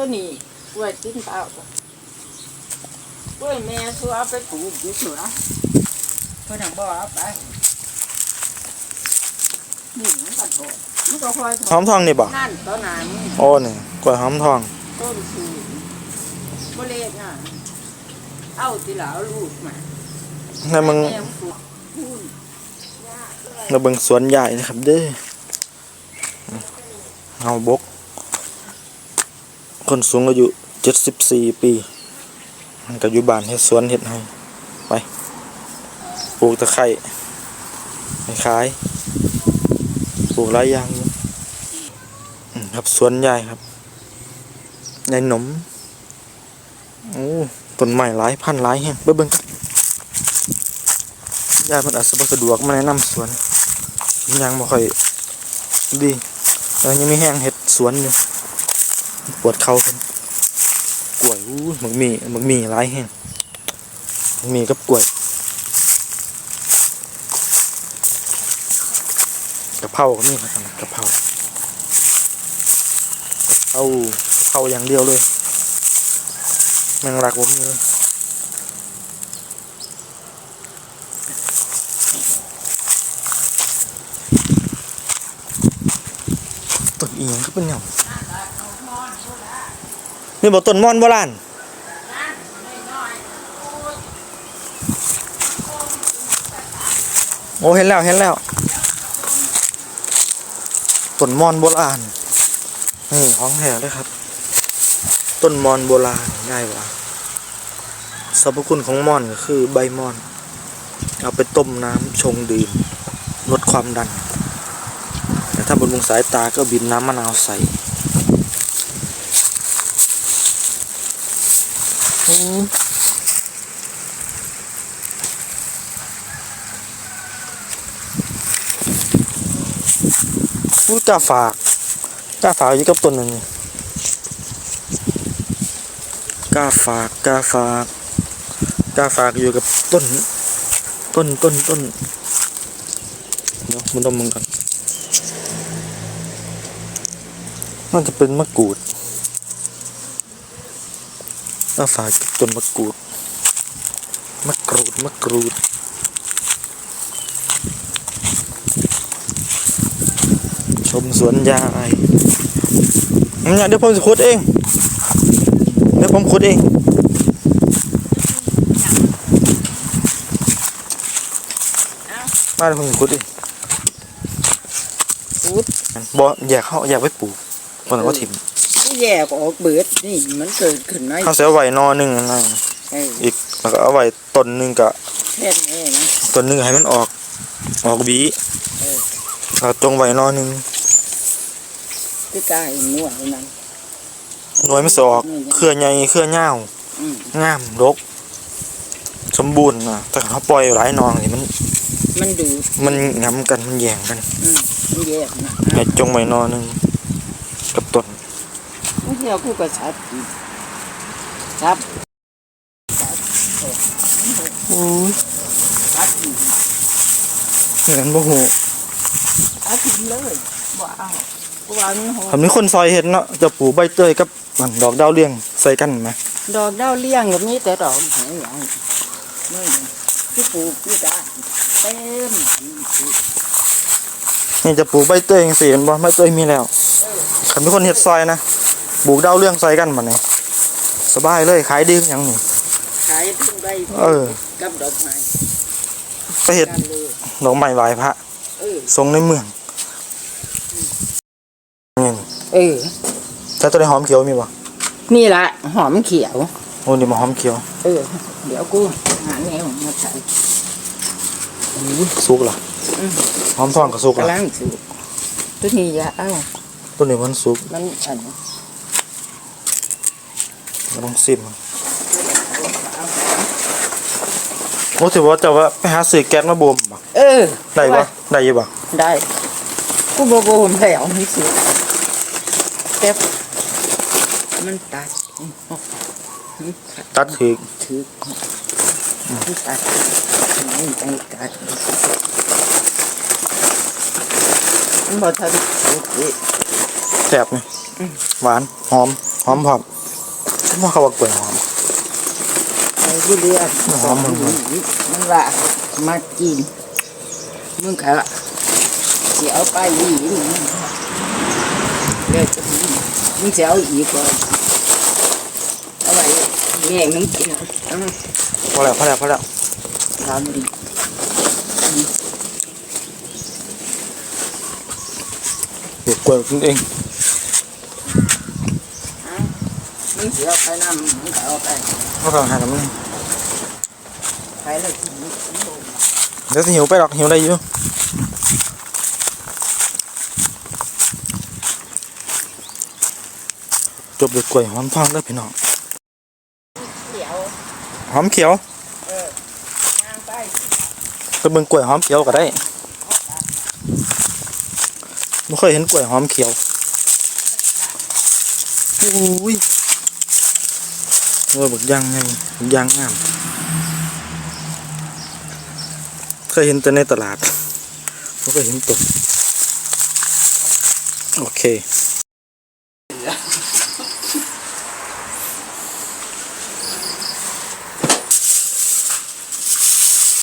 ตัวนี้กล้วยกินเปล่าจ้ะกล้วยแม่ชัวเอาไปปลูกอยู่เสือเพื่อนบอกเอาไปนี่มันก็โตมันก็คอยหอมทองนี่บ่นั่นต้นนั้นโอ้นี่กล้วยหอมทองต้นสูงบ่เล็กอะเอาทีหลาเอาลูกมาแล้วมึงแม่ปลูกพูนเราเบิ่งสวนใหญ่นะครับเด้อเฮาบก คนสูงอายุ74ปีมันก็อยู่บ้านเฮ็ดสวนเฮ็ดให้ไปปลูกตะไคร้ไปขายปลูกหลายอย่างครับสวนใหญ่ครับใหญ่หนมโอ้ต้นไม้หลายพันหลายแฮงเบิ่งครับยายมันอาจจะสะดวกมาแนะนำสวนยังบ่ค่อยดีแล้วยังมีแห้งเฮ็ดสวนอยู่ ปวดเข่าเพิ่นกล้วยอู้มันมีมันมีหลายแห้งมันมีกับกล้วยกะเพราก็มีนะครับกระเพราเอาเอาอย่างเดียวเลยแมงลักผมมีเลยต้นอีหยังก็เป็นหยัง นี่บอกต้นม่อนโบราณโอ้เห็นแล้วเห็นแล้วต้นมอนโบราณนี่ของแท้เลยครับ ต้นมอนโบราณง่ายว่าสรรพคุณของมอนก็คือใบมอน เอาไปต้มน้ำชงดื่มลดความดันแต่ถ้าบนวงสายตาก็บินน้ำมะนาวใส่ อืมอู้กาฝากกาฝากอยู่กับต้นนึงกาฝากกาฝากกาฝากอยู่กับต้น ต้นต้นต้นเดี๋ยวมันต้องมึงกันน่าจะเป็นมะกรูด น่าฝากต้นมะกรูดมะกรูดมะกรูดชมสวนยางงั้นเดี๋ยวผมจะขุดเอง เดี๋ยวผมขุดเอง มาเดี๋ยวผมจะขุดเองขุดบ่อยากเข้าอยากไปปลูกคนนั้นก็ถิ่ม แย่ก็ออกเบิดนี่มันเกิดขึ้นไหมเขาเสียไว้นอหนึ่งนะเอออีกแล้วก็เอาไว้ต้นหนึ่งกับแค่นี้นะต้นหนึ่งให้มันออก ออกบีเออเราจงไว้นอหนึ่งที่กายนวดนั่นหน่วยมันสออกเครือใหญ่เครือเงาวอืมงามรก สมบูรณ์นะแต่เขาปล่อยหลายนองนี่มัน มันดูดมันงำกันมันแย่งกันอืมมันแยกนะให้จงไว้นอหนึ่งกับต้นมัน เที่ยวกูก็ชัดชัดอู้ยชัดอีกเห็นบ่หูชัดอีกเลยบ่เอากูว่ามันโหทำนี้คนซอยเห็นเนาะจะปลูกใบเตยกับมันดอกดาวเรืองใส่กันไหมดอกดาวเลี้ยงกับนี้แต่ดอกไหนอย่างนี่ที่ปลูกที่ได้เต็มนี่จะปลูกใบเตยจังสี่มันบ่ใบเตยมีแล้วขันมีคนเห็ดซอยนะ ปลูกดาวเรืองใส่กันมาเนี่ยสบายเลยขายดีคือหยังนี่ขายถึงใบเออกับดอกไม้ไปเห็ดกันเลยดอกไม้ไหว้พระเออทรงในเมืองนี่เออแต่ตัวในหอมเขียวมีบ่นี่แหละหอมเขียวโอ้นี่มาหอมเขียวเออเดี๋ยวกูหาแนวมาใส่อุ้ยสุกล่ะอืมหอมทองก็สุกกำล่ะลังสูบตัวนี้อยาเอ้าตัวนี้มันสุกมันอัน ก็ต้องซิมโอ้ถือว่าจะว่าไปหาซื้อแก๊สมาบ่มบ่เออได้บ่ได้อยู่บ่ได้กูบอกว่าผมแล้วนี่สิแต่มันตัดตัดถือถือมันตัดไม่ใจตัดมันบอกทันโอเคแซ่บนี่หวานหอมหหอมพร้อม ว่าเขาว่ากล้วยหอม ไอ้ที่เรียกหอมมันมันว่ามากิน มึงเขาสิเอาไปอีกเดี๋ยวจะมึงจะเอาอีกก่อนเอาไว้แม่มึงกินเอามาพอแล้วพอแล้วพอแล้วทำดีเด็กกล้วยกินเอง มึงเสียไปน้ำมึงก็เอาไปเขาต้องหาน้ำมันไปเลยที่มึงเดี๋ยวสิหิวไปหรอกหิวได้อยู่จบเด็กกล้วยหอมทองเด้อพี่น้องเดี๋ยวหอมเขียวย่างไปไปเบิ่งกล้วยหอมเขียวก็ได้ไม่เคยเห็นกล้วยหอมเขียวอุ้ย ว่าบักย่างไงบักย่างงามเคยเห็นแต่ในตลาดก็เคยเห็นตัวโอเค